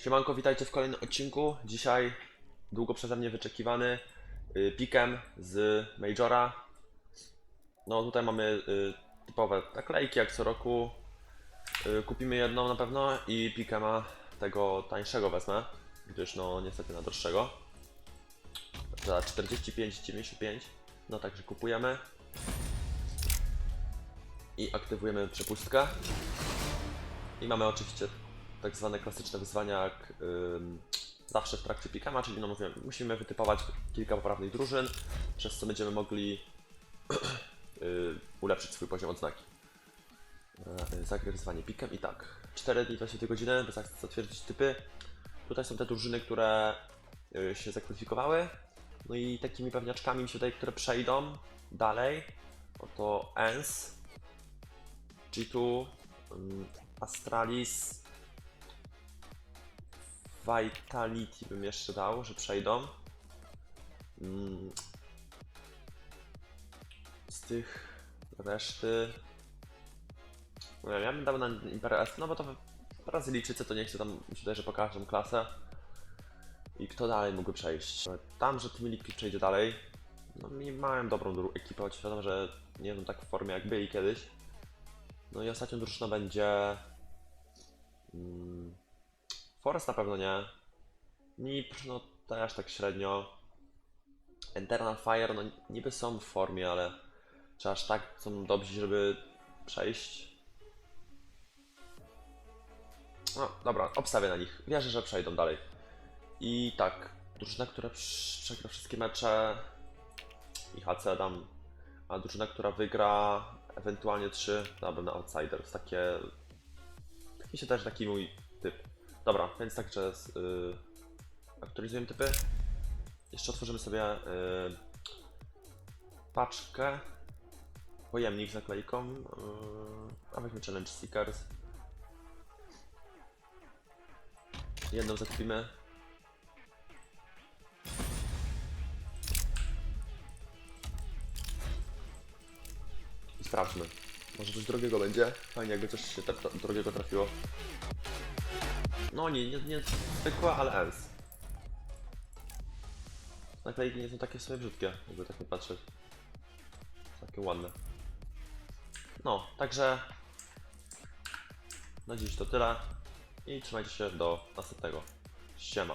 Siemanko, witajcie w kolejnym odcinku. Dzisiaj długo przeze mnie wyczekiwany y, pikem z Majora. No tutaj mamy y, typowe naklejki jak co roku. Y, kupimy jedną na pewno i pikema tego tańszego wezmę, gdyż no niestety na droższego. Za 45,95. No także kupujemy. I aktywujemy przepustkę. I mamy oczywiście tak zwane klasyczne wyzwania jak zawsze w trakcie pikama, czyli no mówię, musimy wytypować kilka poprawnych drużyn, przez co będziemy mogli y, ulepszyć swój poziom odznaki. E, Zagraj wyzwanie pikem i tak. 4 dni 20 godziny, by zak- zatwierdzić typy. Tutaj są te drużyny, które y, się zakwalifikowały. No i takimi pewniaczkami mi się wydaje, które przejdą dalej. Oto ENS, G2, ym, Astralis, Vitality bym jeszcze dał, że przejdą. Mm. Z tych reszty. Ja bym dał na Imperial no bo to Brazylijczycy to nie chcę tam, wydaje, że pokażą klasę. I kto dalej mógłby przejść? Tam, że Liquid przejdzie dalej. No mi mają dobrą ekipę, choć wiadomo, że nie są tak w formie jak byli kiedyś. No i ostatnią drużyną będzie... Mm, Forest na pewno nie. Nip, no też tak średnio. Eternal Fire, no niby są w formie, ale czy aż tak są dobrzy, żeby przejść? No dobra, obstawię na nich. Wierzę, że przejdą dalej. I tak, drużyna, która prz- przegra wszystkie mecze i HC dam, a drużyna, która wygra ewentualnie 3, dałbym na Outsiders. Takie... Mi się też taki mój typ. Dobra, więc tak, że z, y, aktualizujemy typy. Jeszcze otworzymy sobie y, paczkę. Pojemnik z naklejką. Y, a weźmy Challenge Seekers. Jedną zakupimy. I sprawdźmy. Może coś drogiego będzie? Fajnie, jakby coś się te- drogiego trafiło. No nie, nie, nie zwykła, ale ENS. Naklejki nie są takie sobie brzydkie, jakby tak nie patrzeć. Takie ładne. No, także na dziś to tyle i trzymajcie się do następnego. Siema.